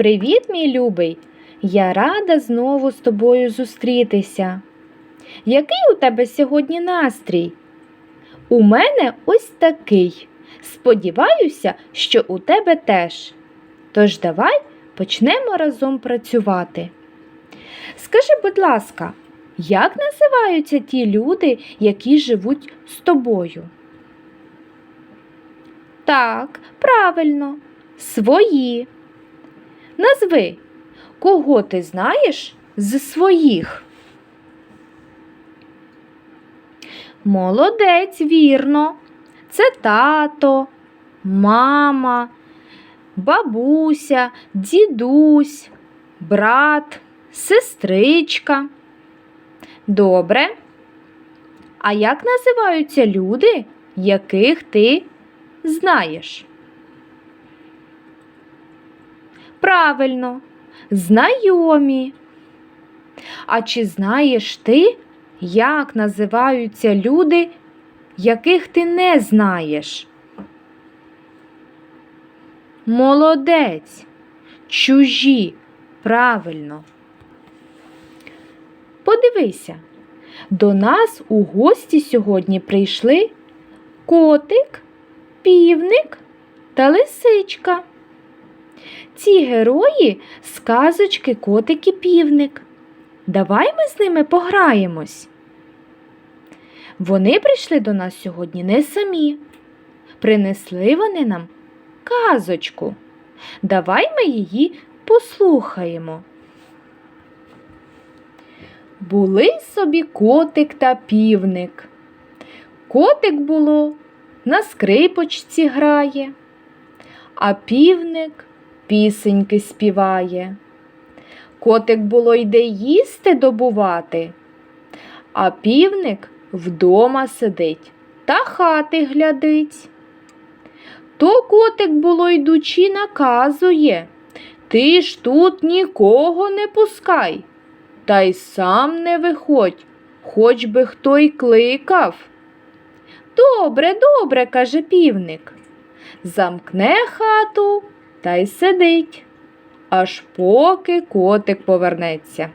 Привіт, мій любий! Я рада знову з тобою зустрітися. Який у тебе сьогодні настрій? У мене ось такий. Сподіваюся, що у тебе теж. Тож давай почнемо разом працювати. Скажи, будь ласка, як називаються ті люди, які живуть з тобою? Так, правильно, свої. Назви, кого ти знаєш з своїх? Молодець, вірно. Це тато, мама, бабуся, дідусь, брат, сестричка. Добре. А як називаються люди, яких ти знаєш? Правильно, знайомі. А чи знаєш ти, як називаються люди, яких ти не знаєш? Молодець, чужі, правильно. Подивися, до нас у гості сьогодні прийшли котик, півник та лисичка. Ці герої сказочки котик і півник. Давай ми з ними пограємось. Вони прийшли до нас сьогодні не самі. Принесли вони нам казочку. Давай ми її послухаємо. Були собі котик та півник. Котик було на скрипочці грає, а півник пісеньки співає. Котик було йде їсти добувати, а півник вдома сидить та хати глядить. То котик було йдучи наказує Ти ж тут нікого не пускай, та й сам не виходь, хоч би хто й кликав. Добре, добре, каже півник. Замкне хату та й сидить, аж поки котик повернеться.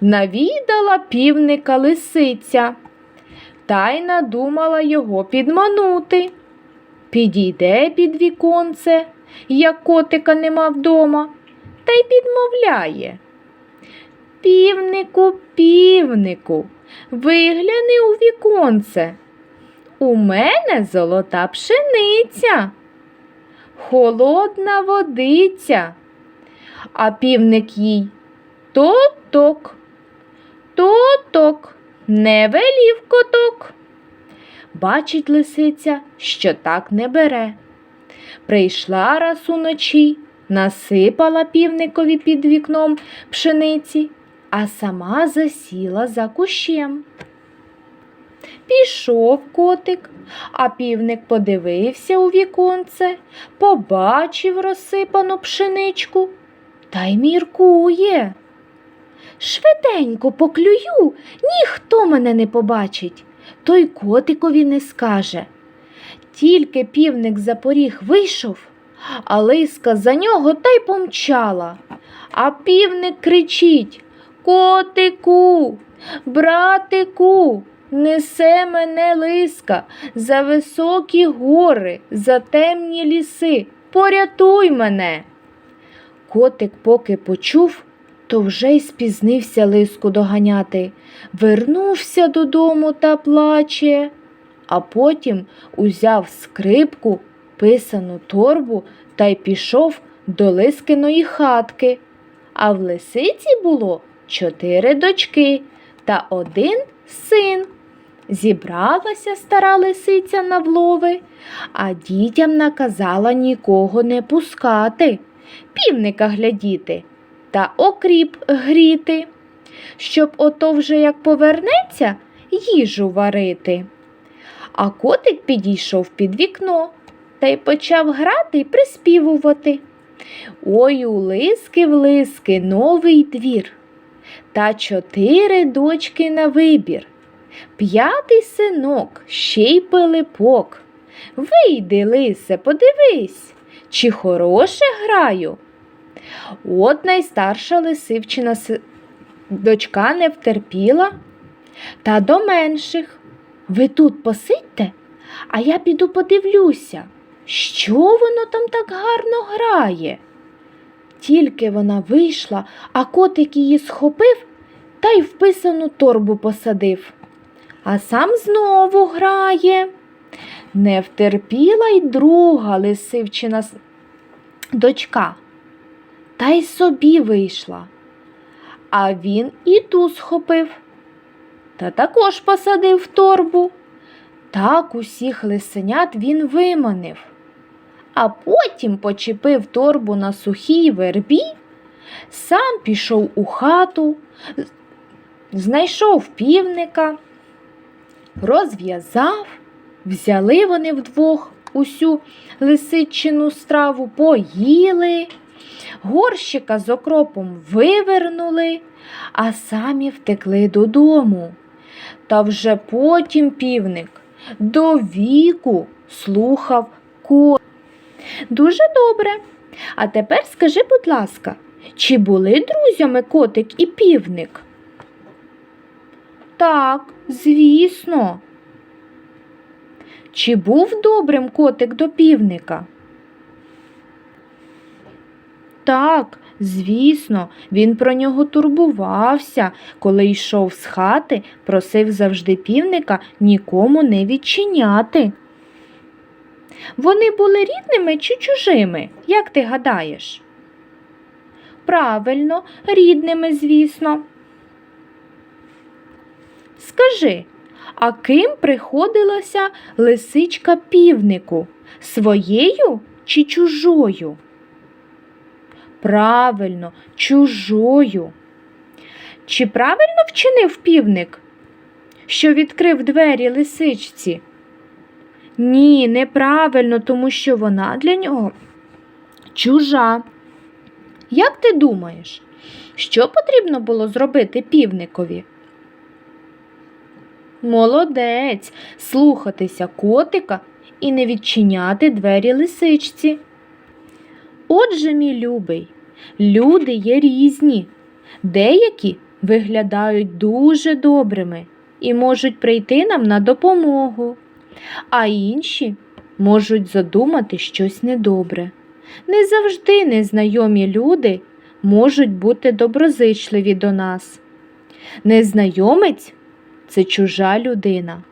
Навідала півника лисиця, та й надумала його підманути. Підійде під віконце, як котика нема вдома, та й підмовляє. Півнику, півнику, вигляни у віконце. У мене золота пшениця холодна водиця. А півник їй тоток, тоток, не велів коток. Бачить лисиця, що так не бере. Прийшла раз уночі, насипала півникові під вікном пшениці, а сама засіла за кущем. Пішов котик, а півник подивився у віконце, побачив розсипану пшеничку та й міркує. Швиденько поклюю, ніхто мене не побачить, той котикові не скаже. Тільки півник за поріг вийшов, а лиска за нього та й помчала. А півник кричить Котику, братику, Несе мене лиска за високі гори, за темні ліси. Порятуй мене. Котик поки почув, то вже й спізнився лиску доганяти. Вернувся додому та плаче, а потім узяв скрипку, писану торбу та й пішов до лискиної хатки. А в лисиці було чотири дочки та один син. Зібралася стара лисиця на влови, а дітям наказала нікого не пускати, півника глядіти та окріп гріти, щоб ото вже як повернеться, їжу варити. А котик підійшов під вікно та й почав грати й приспівувати. Ой у лиски в лиски новий двір, та чотири дочки на вибір. П'ятий синок, ще й пилипок. Вийди, лисе, подивись, чи хороше граю. От найстарша лисивчина си- дочка не втерпіла. Та до менших. Ви тут посидьте, а я піду подивлюся, що воно там так гарно грає. Тільки вона вийшла, а котик її схопив та й в писану торбу посадив. А сам знову грає. Не втерпіла й друга лисивчина дочка, та й собі вийшла. А він і ту схопив, та також посадив в торбу. Так усіх лисенят він виманив, а потім почепив торбу на сухій вербі, сам пішов у хату, знайшов півника, розв'язав, взяли вони вдвох усю лисичину страву, поїли, горщика з окропом вивернули, а самі втекли додому. Та вже потім півник до віку слухав ко. Дуже добре. А тепер скажи, будь ласка, чи були друзями котик і півник? Так, звісно. Чи був добрим котик до півника? Так, звісно, він про нього турбувався, коли йшов з хати, просив завжди півника нікому не відчиняти. Вони були рідними чи чужими, як ти гадаєш? Правильно, рідними, звісно. Скажи, а ким приходилася лисичка півнику? Своєю чи чужою? Правильно, чужою. Чи правильно вчинив півник, що відкрив двері лисичці? Ні, неправильно, тому що вона для нього чужа. Як ти думаєш, що потрібно було зробити півникові? Молодець, слухатися котика і не відчиняти двері лисичці. Отже, мій любий, люди є різні. Деякі виглядають дуже добрими і можуть прийти нам на допомогу, а інші можуть задумати щось недобре. Не завжди незнайомі люди можуть бути доброзичливі до нас. Незнайомець це чужа людина.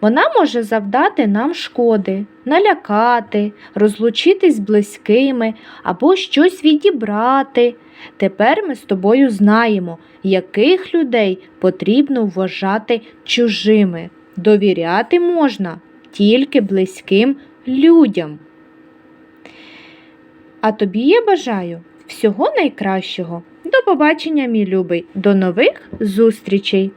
Вона може завдати нам шкоди, налякати, розлучитись з близькими або щось відібрати. Тепер ми з тобою знаємо, яких людей потрібно вважати чужими. Довіряти можна тільки близьким людям. А тобі я бажаю всього найкращого. До побачення, мій любий, до нових зустрічей!